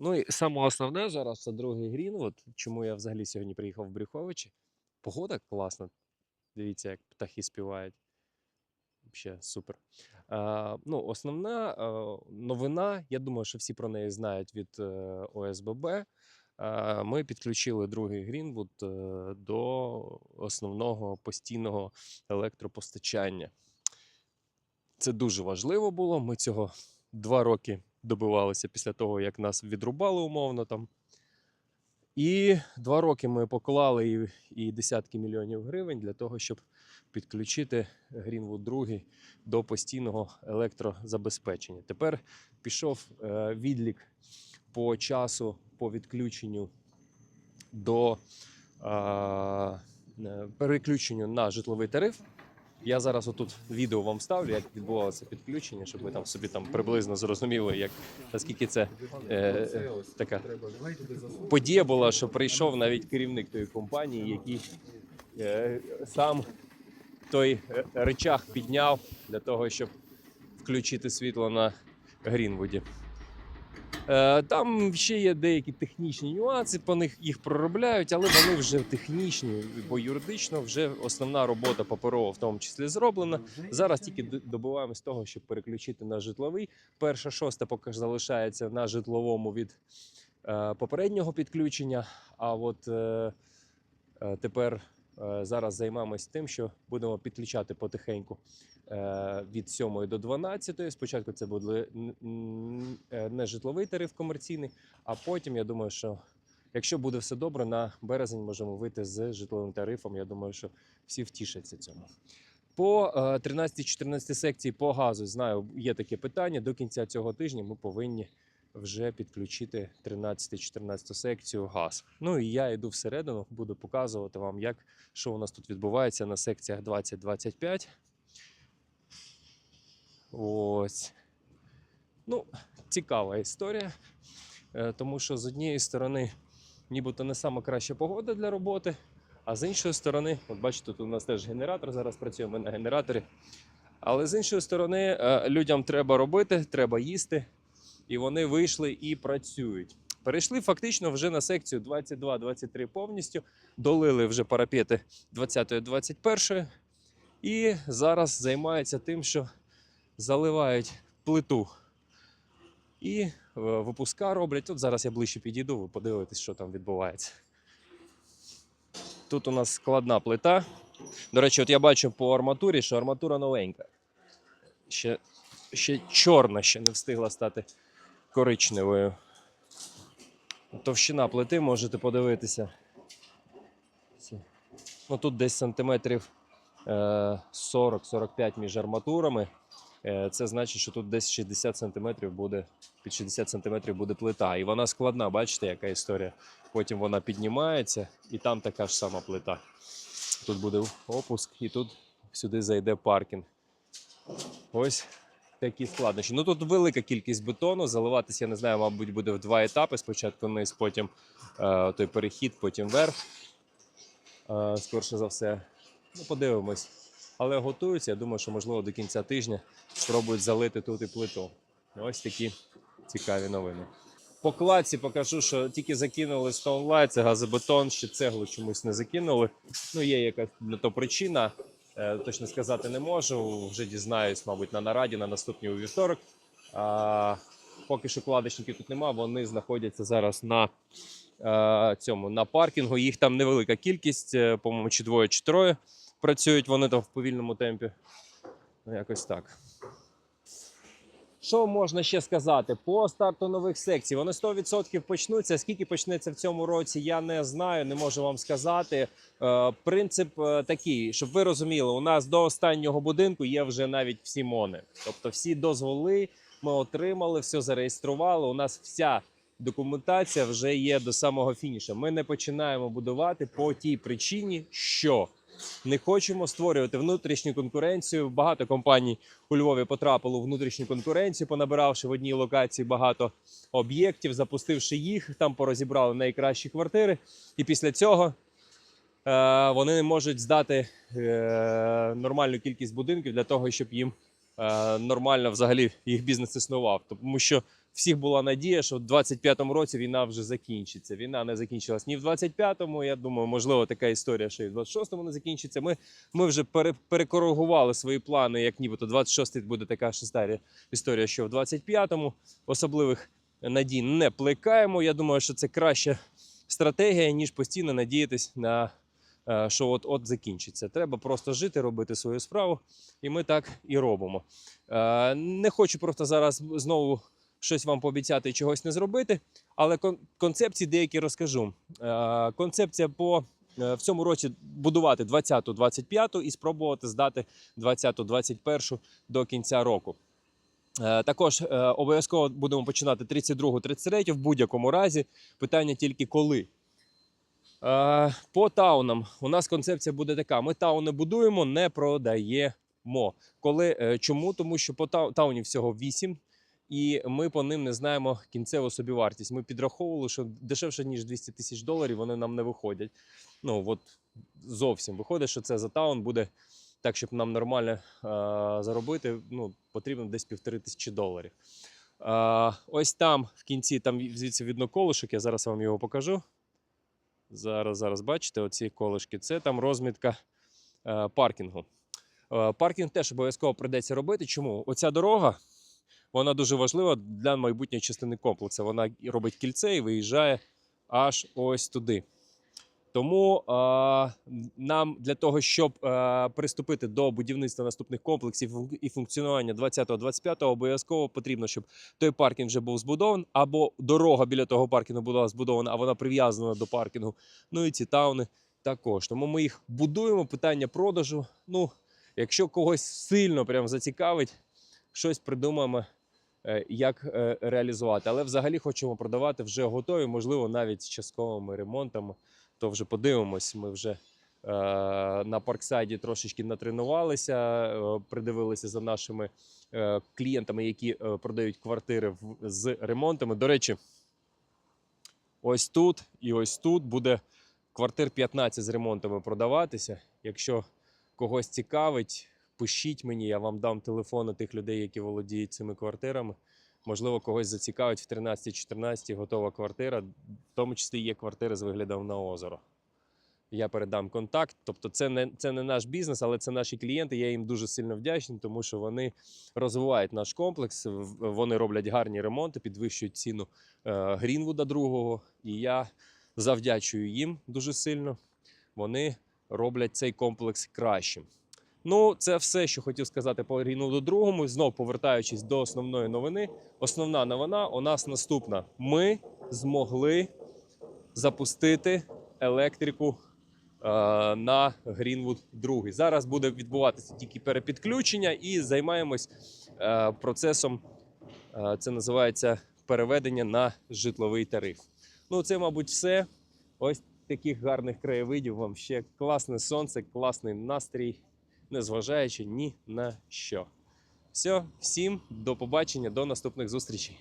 Ну і саме основне зараз це другий грін. От чому я взагалі сьогодні приїхав в Брюховичі. Погода класна. Дивіться, як птахи співають. Взагалі супер. Е, ну, основна е, новина, я думаю, що всі про неї знають від е, ОСББ. Ми підключили другий Грінвуд е, до основного постійного електропостачання. Це дуже важливо було. Ми цього два роки добивалися після того, як нас відрубали умовно там. І два роки ми поклали і, і десятки мільйонів гривень для того, щоб підключити Greenwood 2 до постійного електрозабезпечення. Тепер пішов е, відлік по часу по відключенню до е, переключенню на житловий тариф. Я зараз отут відео вам ставлю, як відбувалося підключення, щоб ви там собі там приблизно зрозуміли, як наскільки це е, е, така подія була, що прийшов навіть керівник тої компанії, який е, сам той е, речах підняв для того, щоб включити світло на Грінвуді. Е, Там ще є деякі технічні нюанси, по них їх проробляють, але вони вже технічні, бо юридично вже основна робота паперова в тому числі зроблена. Зараз тільки д- добиваємось того, щоб переключити на житловий. Перша шоста поки залишається на житловому від е, попереднього підключення. А от е, тепер зараз займаємось тим, що будемо підключати потихеньку е, від 7 до 12. Спочатку це буде е, не житловий тариф комерційний, а потім я думаю, що якщо буде все добре, на березень можемо вийти з житловим тарифом. Я думаю, що всі втішаться цьому. По е, 13-14 секції по газу знаю, є таке питання. До кінця цього тижня ми повинні вже підключити 13-14 секцію газ. Ну і я йду всередину, буду показувати вам, як що у нас тут відбувається на секціях 20-25. Ось. Ну, цікава історія. Е, Тому що з однієї сторони, нібито не сама краща погода для роботи, а з іншої сторони, от бачите, тут у нас теж генератор зараз працює, ми на генераторі. Але з іншої сторони, е, людям треба робити, треба їсти, і вони вийшли і працюють. Перейшли фактично вже на секцію 22-23 повністю, долили вже парапети 20-21 і зараз займаються тим, що заливають плиту і е, випуска роблять. От зараз я ближче підійду, ви подивитесь, що там відбувається. Тут у нас складна плита. До речі, от я бачу по арматурі, що арматура новенька. Ще, ще чорна, ще не встигла стати коричневою. Товщина плити можете подивитися. Ну, тут десь сантиметрів е, 40-45 між арматурами. Е, Це значить, що тут десь 60 сантиметрів буде, під 60 сантиметрів буде плита. І вона складна, бачите, яка історія. Потім вона піднімається, і там така ж сама плита. Тут буде опуск, і тут сюди зайде паркінг. Ось такі складнощі. Ну тут велика кількість бетону. Заливатися, я не знаю, мабуть, буде в два етапи. Спочатку вниз, потім е, той перехід, потім вверх. Е, скорше за все. Ну, подивимось. Але готуються. Я думаю, що можливо до кінця тижня спробують залити тут і плиту. Ось такі цікаві новини. По кладці покажу, що тільки закинули Stoneline, це газобетон, ще цеглу чомусь не закинули. Ну, є якась на то причина. Е, точно сказати не можу. Вже дізнаюсь, мабуть, на нараді на наступній у вівторок. А, поки що кладочників тут нема, вони знаходяться зараз на а, цьому на паркінгу. Їх там невелика кількість, е, по-моєму, чи двоє, чи троє працюють вони там в повільному темпі. Ну, якось так. Що можна ще сказати? По старту нових секцій. Вони 100% почнуться. Скільки почнеться в цьому році, я не знаю, не можу вам сказати. Е, принцип е, такий, щоб ви розуміли, у нас до останнього будинку є вже навіть всі мони. Тобто всі дозволи ми отримали, все зареєстрували. У нас вся документація вже є до самого фінішу. Ми не починаємо будувати по тій причині, що не хочемо створювати внутрішню конкуренцію. Багато компаній у Львові потрапило у внутрішню конкуренцію, понабиравши в одній локації багато об'єктів, запустивши їх, там порозібрали найкращі квартири. І після цього е, вони не можуть здати е, нормальну кількість будинків для того, щоб їм е, нормально взагалі їх бізнес існував. Тому що всіх була надія, що в 25-му році війна вже закінчиться. Війна не закінчилась ні в 25-му. Я думаю, можливо, така історія, що і в 26-му не закінчиться. Ми, ми вже пере, перекоригували свої плани, як нібито 26-й буде така історія, історія, що в 25-му особливих надій не плекаємо. Я думаю, що це краща стратегія, ніж постійно надіятись на е, що от от закінчиться. Треба просто жити, робити свою справу, і ми так і робимо. Е, Не хочу просто зараз знову щось вам пообіцяти і чогось не зробити, але концепції деякі розкажу. Е, Концепція по е, в цьому році будувати 20-ту, 25-ту і спробувати здати 20-ту, 21-ту до кінця року. Е, Також обов'язково будемо починати 32-гу, 33-ю в будь-якому разі. Питання тільки коли. По таунам у нас концепція буде така: ми тауни будуємо, не продаємо. Коли, чому? Тому що по тау- таунів всього 8, і ми по ним не знаємо кінцеву собівартість. Ми підраховували, що дешевше, ніж 200 тисяч доларів, вони нам не виходять. Ну, от зовсім виходить, що це за таун буде так, щоб нам нормально е, заробити, ну, потрібно десь півтори тисячі доларів. Е, ось там в кінці, там звідси видно колишок, я зараз вам його покажу. Зараз, зараз бачите, оці колишки. Це там розмітка е, паркінгу. Паркінг теж обов'язково прийдеться робити. Чому? Оця дорога вона дуже важлива для майбутньої частини комплексу. Вона робить кільце і виїжджає аж ось туди. Тому е, нам для того, щоб е, приступити до будівництва наступних комплексів і функціонування 20-25 обов'язково потрібно, щоб той паркінг вже був збудований, або дорога біля того паркінгу була збудована, а вона прив'язана до паркінгу. Ну і ці тауни також. Тому ми їх будуємо. Питання продажу. Ну, якщо когось сильно прям зацікавить, щось придумаємо, як е, реалізувати. Але взагалі хочемо продавати вже готові, можливо, навіть з частковими ремонтами. То вже подивимось. Ми вже е, на парксайді трошечки натренувалися, е, придивилися за нашими е, клієнтами, які е, продають квартири з ремонтами. До речі, ось тут і ось тут буде квартир 15 з ремонтами продаватися. Якщо когось цікавить, пишіть мені, я вам дам телефони тих людей, які володіють цими квартирами. Можливо, когось зацікавить в 13-14 готова квартира, в тому числі є квартири з виглядом на озеро. Я передам контакт. Тобто, це не, це не наш бізнес, але це наші клієнти. Я їм дуже сильно вдячний, тому що вони розвивають наш комплекс, вони роблять гарні ремонти, підвищують ціну е, Грінвуда другого. І я завдячую їм дуже сильно. Вони роблять цей комплекс кращим. Ну, це все, що хотів сказати по Грінвуду другому. Знов повертаючись до основної новини. Основна новина у нас наступна: ми змогли запустити електрику е, на Грінвуд 2. Зараз буде відбуватися тільки перепідключення і займаємось е, процесом. е, це називається переведення на житловий тариф. Ну, це, мабуть, все. Ось таких гарних краєвидів вам ще класне сонце, класний настрій, незважаючи ні на що. Все, всім до побачення, до наступних зустрічей.